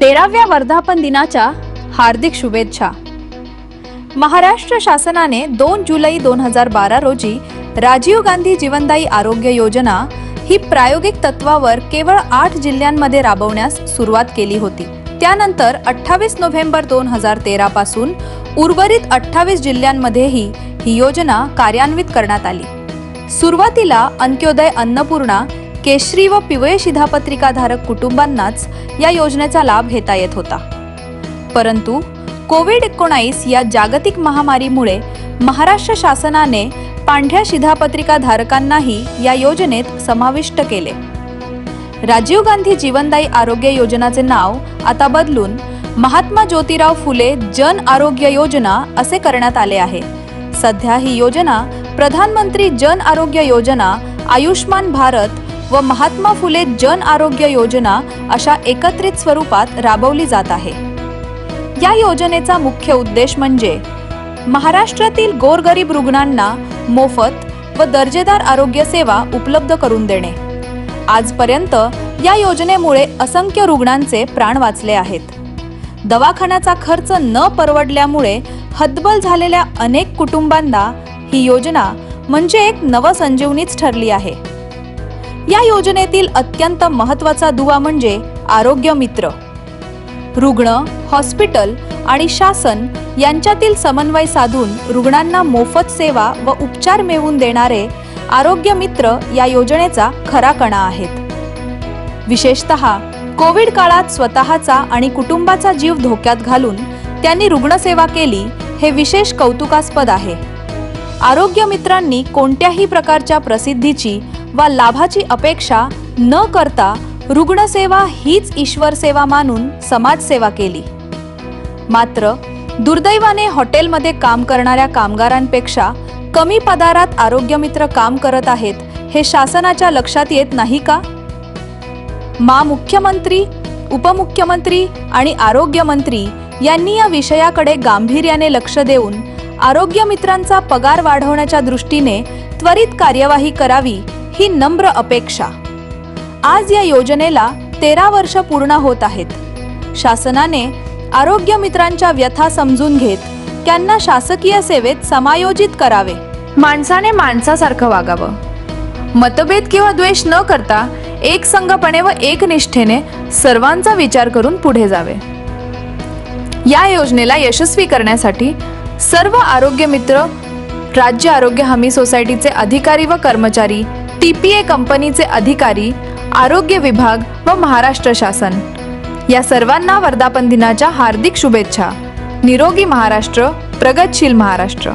तेराव्या वर्धापन दिनाच्या हार्दिक शुभेच्छा. महाराष्ट्र शासनाने दोन जुलै दोन हजार बारा रोजी राजीव गांधी जीवनदायी आरोग्य योजना ही प्रायोगिक तत्वावर केवळ आठ जिल्ह्यांमध्ये राबवण्यास सुरुवात केली होती. त्यानंतर अठ्ठावीस नोव्हेंबर दोन हजार तेरा पासून उर्वरित अठ्ठावीस जिल्ह्यांमध्येही ही योजना कार्यान्वित करण्यात आली. सुरुवातीला अंत्योदय अन्नपूर्णा केशरी व पिवळे शिधापत्रिकाधारक कुटुंबांनाच या योजनेचा लाभ घेता येत होता. परंतु कोविड एकोणाईस या जागतिक महामारीमुळे महाराष्ट्र शासनाने पांढऱ्या शिधापत्रिका धारकांनाही या योजनेत समाविष्ट केले. राजीव गांधी जीवनदायी आरोग्य योजनाचे नाव आता बदलून महात्मा ज्योतिराव फुले जन आरोग्य योजना असे करण्यात आले आहे. सध्या ही योजना प्रधानमंत्री जन आरोग्य योजना आयुष्मान भारत व महात्मा फुले जन आरोग्य योजना अशा एकत्रित स्वरूपात राबवली जात आहे. या योजनेचा मुख्य उद्देश म्हणजे महाराष्ट्रातील गोरगरीब रुग्णांना मोफत व दर्जेदार आरोग्य सेवा उपलब्ध करून देणे. आजपर्यंत या योजनेमुळे असंख्य रुग्णांचे प्राण वाचले आहेत. दवाखान्याचा खर्च न परवडल्यामुळे हतबल झालेल्या अनेक कुटुंबांना ही योजना म्हणजे एक नवसंजीवनीच ठरली आहे. या योजनेतील अत्यंत महत्त्वाचा दुवा म्हणजे आरोग्य मित्र. रुग्ण हॉस्पिटल आणि शासन यांच्यातील समन्वय साधून रुग्णांना मोफत सेवा व उपचार मिळवून देणारे आरोग्य मित्र या योजनेचा खरा कणा आहेत. विशेषत कोविड काळात स्वतःचा आणि कुटुंबाचा जीव धोक्यात घालून त्यांनी रुग्णसेवा केली हे विशेष कौतुकास्पद आहे. आरोग्य मित्रांनी कोणत्याही प्रकारच्या प्रसिद्धीची वा लाभाची अपेक्षा न करता रुग्णसेवा हीच ईश्वर सेवा मानून समाजसेवा केली. मात्र दुर्दैवाने हॉटेलमध्ये काम करणाऱ्या कामगारांपेक्षा कमी पदारात आरोग्यमित्र काम करत आहेत हे शासनाच्या लक्षात येत नाही का? मा मुख्यमंत्री उपमुख्यमंत्री आणि आरोग्यमंत्री यांनी या विषयाकडे गांभीर्याने लक्ष देऊन आरोग्य मित्रांचा पगार वाढवण्याच्या दृष्टीने त्वरित कार्यवाही करावी ही नम्र अपेक्षा. आज या योजनेला तेरा वर्ष पूर्ण होत आहेत. शासनाने आरोग्य मित्रांच्या व्यथा समजून घेत त्यांना शासकीय सेवेत समायोजित करावे. माणसाने माणसासारखं वागावं. मतभेद किंवा द्वेष न करता एक संघपणे व एकनिष्ठेने सर्वांचा विचार करून पुढे जावे. या योजनेला यशस्वी करण्यासाठी सर्व आरोग्य मित्र राज्य आरोग्य हमी सोसायटीचे अधिकारी व कर्मचारी टी पी ए कंपनीचे अधिकारी आरोग्य विभाग व महाराष्ट्र शासन. या सर्वांना वर्धापन दिनाच्या हार्दिक शुभेच्छा. निरोगी महाराष्ट्र प्रगतशील महाराष्ट्र.